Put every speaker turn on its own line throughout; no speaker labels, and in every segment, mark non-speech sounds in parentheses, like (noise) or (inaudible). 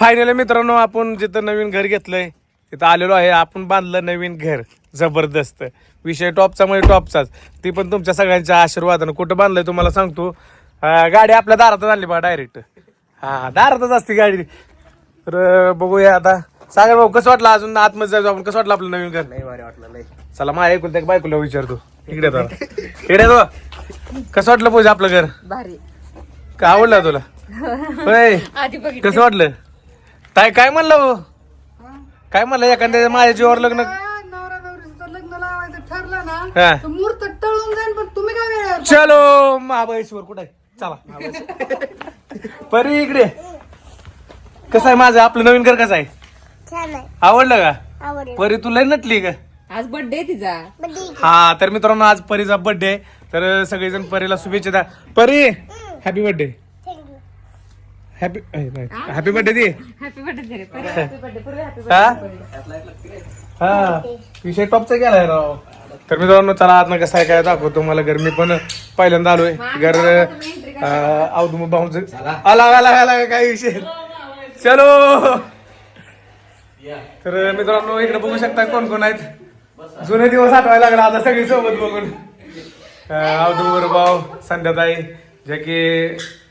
Finally मित्रांनो आपण जिथं नवीन घर घेतलंय तिथं आलेलो आहे. आपण बांधलं नवीन घर जबरदस्त. विषय टॉपचा म्हणजे टॉपचाच. ती पण तुमच्या सगळ्यांच्या आशीर्वादानं. कुठं बांधलंय तुम्हाला सांगतो. गाडी आपल्या दारातच आणली बघा डायरेक्ट हा दारातच असते गाडी. तर बघूया आता. सागर भाऊ कसं वाटलं अजून आतमध्ये जायचो आपण कसं वाटलं आपलं नवीन घर?
भारी वाटलं
चला माझ्या ऐकून त्या बायकोला विचारतो. इकडे तो इकडे तो कसं वाटलं पूजा आपलं घर?
भारी.
का आवडलं तुला? (laughs) होय. कसं वाटलं? काय काय म्हणलं हो? काय म्हणलं एखाद्या माझ्या जीवावर लग्न?
नवरा नवरीचं लग्न लावायचं ठरलं ना तर मूर्त टळून जाईल पण तुम्ही काय वेळेवर
चलो महाबळेश्वर कुठे आहे? चला महाबळेश्वर. परी इकडे. कसं आहे माझं? आपलं नवीन घर कसं आहे?
छान आहे
आवडलं का?
आवडेल.
परी तुला नटली का
आज बर्थडे तिचा.
हा तर मित्रांनो आज परीचा बर्थडे आहे. तर सगळेजण परीला शुभेच्छा द्या. Pari happy birthday happy happy birthday दे.
हॅपी बर्थडे
हा. हा? विषय टॉपचा गेलाय राव. तर मित्रांनो चला आत कसं आहे काय दाखवतो मला घर मी पण पहिल्यांदा आलोय. घर अवधू भाऊच आला आला आला काय विषय चलो. तर मित्रांनो इकडे बघू शकता कोण कोण आहेत. जुने दिवस आठवायला लागला आता सगळी सोबत बघून. अवधूर भाऊ संध्याताई जे की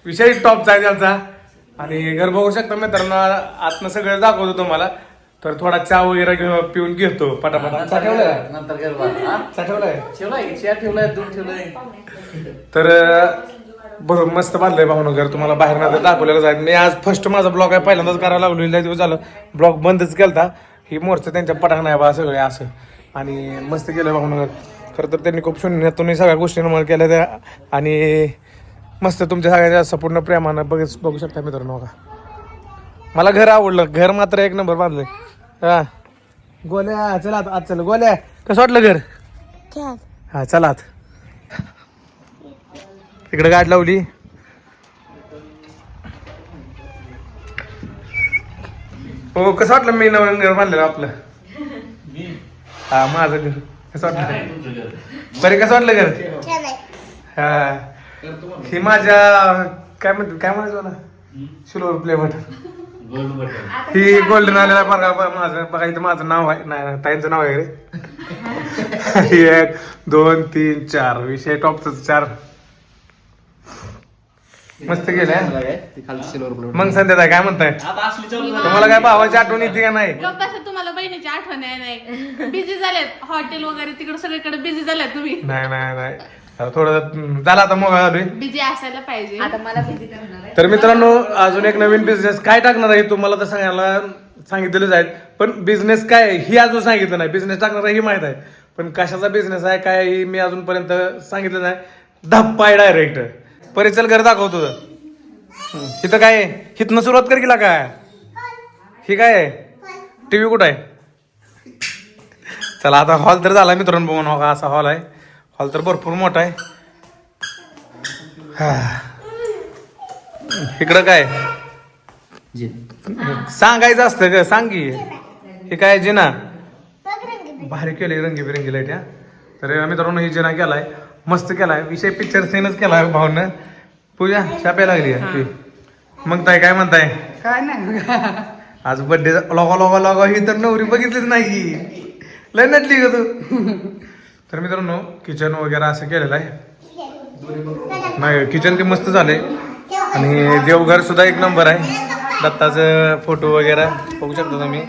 विषय टॉपचा आहे त्यांचा. आणि घर बघू शकता मित्रांनो आतनं सगळं दाखवतो तुम्हाला. तर थोडा चहा वगैरे घेऊ- पिऊन घेतो पटापटा. चहा ठेवलाय?
नंतर हा?
चहा ठेवलाय?
ठेवलाय ठेवलाय दूध ठेवलंय.
तर बरं मस्त बांधलंय भावनं घर. तुम्हाला बाहेर ना दाखवलेलं आहे. मी आज फर्स्ट माझा ब्लॉग आहे पहिल्यांदाच करायला लागलो लय दिवस झालं ब्लॉग बंदच केलता. ही मोर्च त्यांच्या पटाक नाही बा सगळे असं. आणि मस्त केलं भावनं घर. खरं तर त्यांनी खूप शून्यातून सगळ्या गोष्टी निर्माण केल्या त्या. आणि मस्त तुमच्या सगळ्यांच्या संपूर्ण प्रेमानं बघ बघू शकता मित्रांनो का मला घर आवडलं. घर मात्र एक नंबर बांधलंय. हा. गोल्या चला आत आत चल. गोल्या कसं वाटलं घर? हा चला आत. इकडे गाठ लावली. हो कसं वाटलं मी नवीन घर बांधलेलं आपलं? हा माझं घर. कसं वाटलं? बरे कसं वाटलं घर?
छान
हा ही माझ्या काय म्हणतात काय म्हणायचं मला? सिल्वर प्ले बटन ही गोल्डन आलेला बघा बघा माझं बघा इथं माझं नाव आहे. नाही नाही, ताईंचं नाव आहे रे. (laughs) एक दोन तीन चार. विषय टॉपच चार. मस्त
प्लेट
मग संध्याकाळी काय म्हणताय?
आता असली चालू
तुम्हाला काय भावाची आठवण येते का नाही?
लोक तसं तुम्हाला बहिणीची आठवण आहे नाही. बिझी झालेत. हॉटेल वगैरे तिकडे सगळीकडे बिझी झाल्यात तुम्ही.
नाही नाही नाही. आता थोडं झाला आता मोबाईल आलोय
बिझी असायला पाहिजे.
आता मला बिझी करणार आहे.
तर मित्रांनो अजून एक नवीन बिझनेस काय टाकणार आहे तुम्हाला तर सांगायला सांगितलेलंच आहे. पण बिझनेस काय आहे हे अजून सांगितलं नाही. बिझनेस टाकणार आहे ही माहीत आहे. पण कशाचा बिझनेस आहे काय आहे हे मी अजूनपर्यंत सांगितलं नाही. धप्पाय डायरेक्ट परिचल घर दाखवतो इथं काय आहे? हिथनं सुरुवात कर केला काय? ही काय आहे? टीव्ही कुठं आहे? चला आता हॉल तर झाला मित्रांनो बघून. हो का असा हॉल आहे. हॉल तर भरपूर मोठा आहे. हा. इकडं काय? सांगायचं असतं ग सांग की. हे काय जिना? भारी केले रंगीबिरंगी लाइट या तर मित्रांनो ही जिना केलाय. मस्त केलाय. विषय पिक्चर सीनच केलाय भाऊन. पूजा छाप्या लागली आहे. मग ताई काय म्हणताय?
काय नाही
आज बर्थडे लोगा लोगा लोगा ही तर नवरी बघितलीच नाही. लय नटली ग तू. तर मित्रांनो किचन वगैरे असं केलेलं आहे. नाही किचन ते मस्त झालंय. आणि देवघर सुद्धा एक नंबर आहे. दत्ताचं फोटो वगैरे बघू शकता तुम्ही.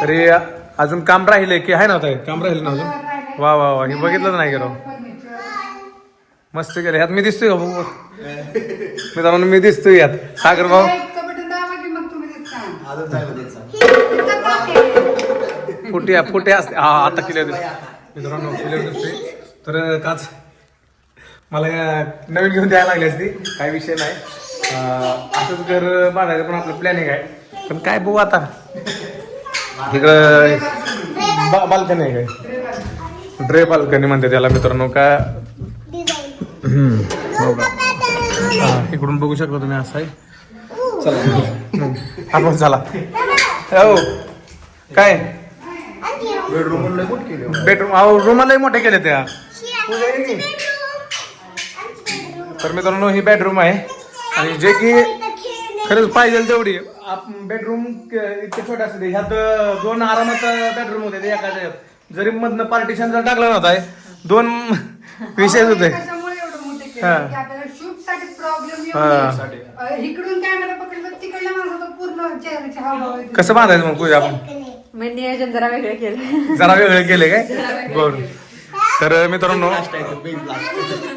तरी अजून काम राहिले की आहे ना ताई? काम राहिलं ना अजून? वा वा वा. हे बघितलं नाही गेलो मस्त केलं ह्यात मी दिसतोय का? बघू मित्रांनो मी दिसतोय यात सागर भाऊ.
कबड्डी दावा की मग तुम्ही दिसता
अजून चांगलं द्यायचं
फुटे फुटे असते. हा आता दिसते मित्रांनो क्लिअर दिसते तर काच मला नवीन घेऊन द्यायला लागली असती. काही विषय नाही. असंच घर बांधायचं पण आपलं प्लॅनिंग आहे. पण काय बघू आता? इकडं बाल्कनी आहे काय ड्रे बाल्कनी म्हणते त्याला मित्रांनो. का? हो का? इकडून बघू शकता तुम्ही असं आहे. चला. आपण चला. हो. काय? बेडरूम अहो रूमालाही मोठे केले त्या तर मित्रांनो ही बेडरूम आहे आणि जे की खरंच पाहिजे तेवढी बेडरूम इतके छोटे असते ह्यात दोन आरामात बेडरूम होते ते एका ह्याच्यात. जरी मधनं पार्टिशन जर टाकलं नव्हता दोन विषय होते
कशामुळे एवढं मोठे केले?
हा.
की आपल्याला शूटसाठी प्रॉब्लेम
हा.
इकडून कॅमेरा पकडला तिकडल्या माणसाचा पूर्ण चेहऱ्याची हावभाव येते.
कसं बांधायचं मग पूजा आपण
मग नियोजन जरा वेगळं केलं.
जरा वेगळे केले काय? बर. तर मित्रांनो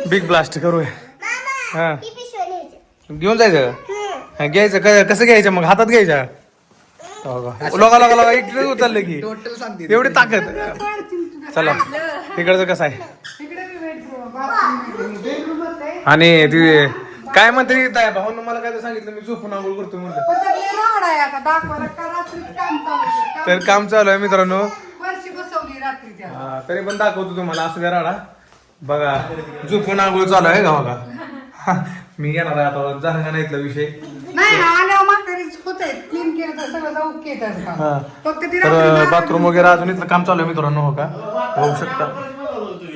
बिग ब्लास्ट करूया. हा.
ही.
घेऊन जायचं. हा, घ्यायचं क- कसं घ्यायचं मग? हातात घ्यायच्या? हो? लोका लोका लोका इकडे उचललं की.
टोटल सांगते
एवढी ताकद. चला तिकडचं कसं आहे. आणि ती काय म्हणते ताई भाऊन मला काय तर सांगितलं मी झोपून आंघोळ करतो म्हणलं.
आता दाखवायला का रात्रीच काम चालू आहे.
तर काम चालू आहे मित्रांनो.
फरशी बसवली रात्री त्या
हा, तरी पण दाखवतो तुम्हाला असं द्या राडा बघा झोपून आंघोळ चालू आहे का बघा मी येणार आहे आता झालं का नाही इथला विषय?
नाही आल्यावर म्हातारीच होत आहे क्लीन केलं तर सगळं जाऊ केलं
हा.
फक्त ती
तर
रात्री
बाथरूम वगैरे अजून इथलं काम चालू आहे मित्रांनो हो का? बघू शकता.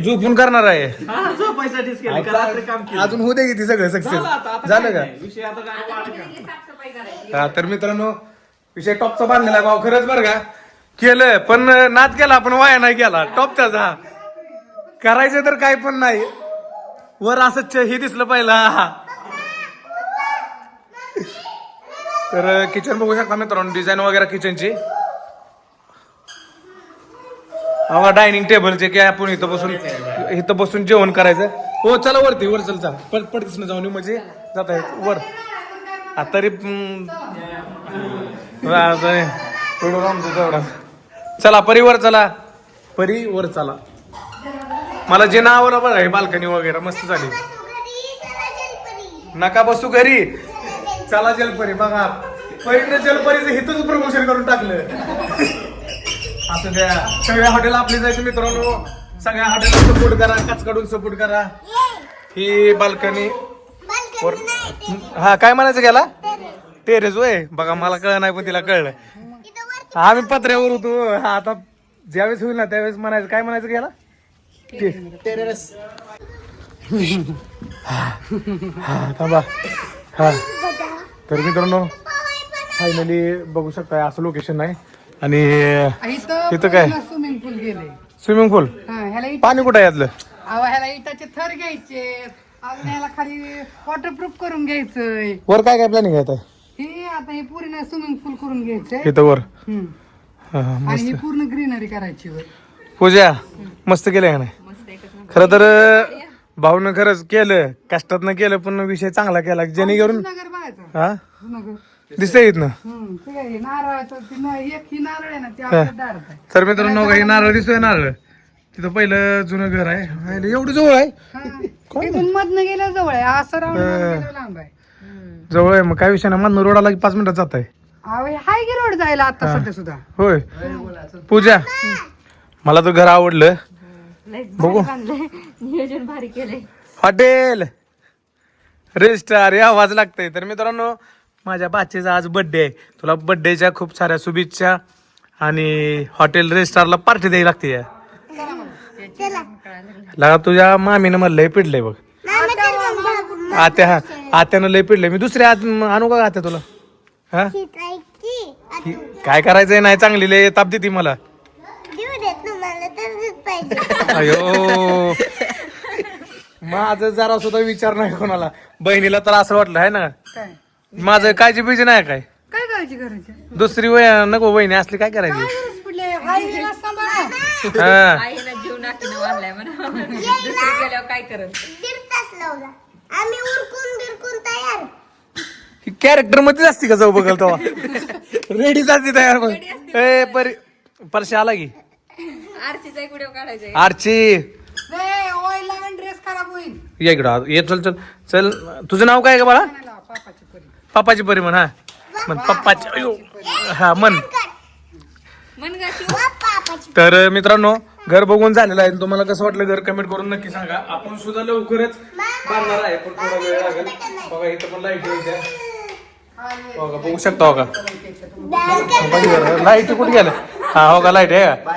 झोपून करणार आहे.
हा झोपायसाठीच केलं का रात्री काम केलं.
अजून होऊ दे किती सगळं सक्सेस.
झालं आता आता
झालं
काय
का?
नाही. विषय आता काय वाढ का
साफसफाई करायची.
हा तर मित्रांनो विषय टॉपचा बांधलेला भाऊ खरंच बरं का? केलं पण नाच केला पण वाया नाही केला टॉप त्याचा. करायचं तर काय पण नाही. वर असं हे दिसलं पहिला. तर किचन बघू शकता मित्रांनो डिझाईन वगैरे किचनची अहो डायनिंग टेबलचे की आपण इथं बसून इथं बसून जेवण करायचं. हो चला वरती वर चल चला. पट पटकीस जाऊन येऊ म्हणजे जाता येत. वर. तरी आता थोडं तेवढा. चला परिवर चला. परिवर चला. मला जे नाव बरं आहे बाल्कनी वगैरे मस्त झाली. नका बसू घरी. चला जलपरी बघा. परीने जलपरीचं हिथच प्रमोशन करून टाकलं. असं द्या. सगळ्या हॉटेल आपली जायचं मित्रांनो. सगळ्या हॉटेलला सपोर्ट करा काच काढून सपोर्ट करा. ही बाल्कनी. हा काय म्हणायचं गेला टेरेस होय. बघा मला कळ नाही पण तिला कळलं. आम्ही पत्र्यावर होतो. हा, आता ज्यावेळेस होईल ना त्यावेळेस म्हणायचं. काय म्हणायचं गेला
टेरेस.
हा थांबा. हा. तर मित्रांनो फायनली बघू शकता असं लोकेशन आहे आणि इथं काय?
स्विमिंग पूल गेले
स्विमिंग पूल
हा
पाणी कुठं आहे यातलं?
अहो, ह्याला इटाचे थर घ्यायचे. अजून ह्याला खाली वॉटरप्रूफ करून घ्यायचंय.
वर काय काय प्लॅनिंग आहे आता?
हे आता हे पूर्ण स्विमिंग पूल करून घ्यायचंय.
इथं वर?
हम्म.
हा, हा,
आणि ही पूर्ण ग्रीनरी करायची वर.
पूजा मस्त केलं का नाही. खरं तर भाऊनं खरंच केलं कष्टातनं केलं पण विषय चांगला केला. जेणेकरून
जुनागर बघायचं
हा?
जुनागर.
दिसतंय इथनं.
हम्म ते काय हे नारळाचं ती न- एक ही नारळ आहे ना ते आपल्या दारात आहे.
तर मित्रांनो काही नारळ दिसतोय नारळ. तिथं पहिलं जुनं घर आहे. एवढं जवळ आहे.
हा. इथून मधनं गेल्या जवळ आहे. असं राहून गेलं लांब आहे.
जवळ आहे मग काय विषय नाही. मधनं रोडाला की पाच मिनिटात जात आहे
अहो हे हाय की रोड जायला आता सध्या सुद्धा?
होय. पूजा मला तर घर आवडलं.
बांधलंय. नियोजन भारी केलंय.
हॉटेल! रेस्टार हे आवाज लागतंय. तर मित्रांनो माझ्या बाचेचा आज बर्थडे आहे. तुला बर्थडेच्या खूप साऱ्या शुभेच्छा आणि हॉटेल रेस्टारला पार्टी द्यावी लागते.
चला
लगा तुझ्या मामीनं मला लय पिडलंय बघ. आत्या हा. आत्यानं लय पिडलंय. मी दुसऱ्या आत आणू का आत्या तुला? हा?
काय
करायचंय? नाही चांगली लय ताप देते मला.
देऊ देत तुम्हाला तर दूध पाहिजे.
अयो. माझं जरा सुद्धा विचार नाही कोणाला. बहिणीला तर असं वाटलं आहे ना?
काय?
माझं काळजी बिजी नाही काय?
काय करायची करायची?
दुसरी वय नको बहिणी असली काय करायची?
नाकीनं वाढलाय म्हणा (laughs) दुसरी गेल्यावर काय करत?
दीड तास लावला. आम्ही उरकून बिरकून तयार.
कॅरेक्टर मध्येच असते का जाऊ बघल तेव्हा? रेडीच असते तयार मग. ए परी परशा आला की?
आरतीचा एक व्हिडिओ काढायचा
आरची.
ऑइल लावून ड्रेस खराब होईल.
ये इकडं आ- ये चल चल. चल तुझं नाव काय का बाळा?
लावा, पापाची परी.
पप्पाची परी म्हण हा. म्हण पप्पाची अयो. हा म्हण.
मन
पापाची
तर मित्रांनो घर बघून झालेलं आहे. तुम्हाला कसं वाटलं घर कमेंट करून नक्की सांगा. आपण सुद्धा लवकरच बांधणार आहे पण थोडा वेळ लागेल. बघा इथं पण लाइट येत्या बघा बघू शकता हो का लाइट कुठे गेलं? हा हो का लाइट आहे का?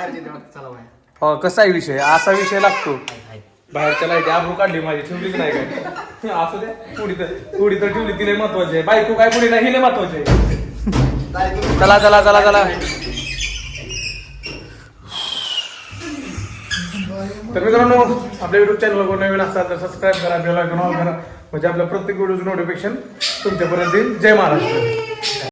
हो कसा आहे विषय? असा विषय लागतो. बाहेरच्या लाइट आबरू काढली माझी ठेवलीच नाही काय? असू द्या पुढी तर पुढी तर ठेवली तिला महत्वाची आहे. बायको काय पुढे नाही हिने महत्वाची आहे. चला चला चला चला. तर मित्रांनो आपल्या युट्यूब चॅनलवर नवीन असाल तर सबस्क्राईब करा बेल आयकॉन ऑन करा. म्हणजे आपल्या प्रत्येक व्हिडिओचं नोटिफिकेशन तुमच्यापर्यंत येईल. जय महाराष्ट्र.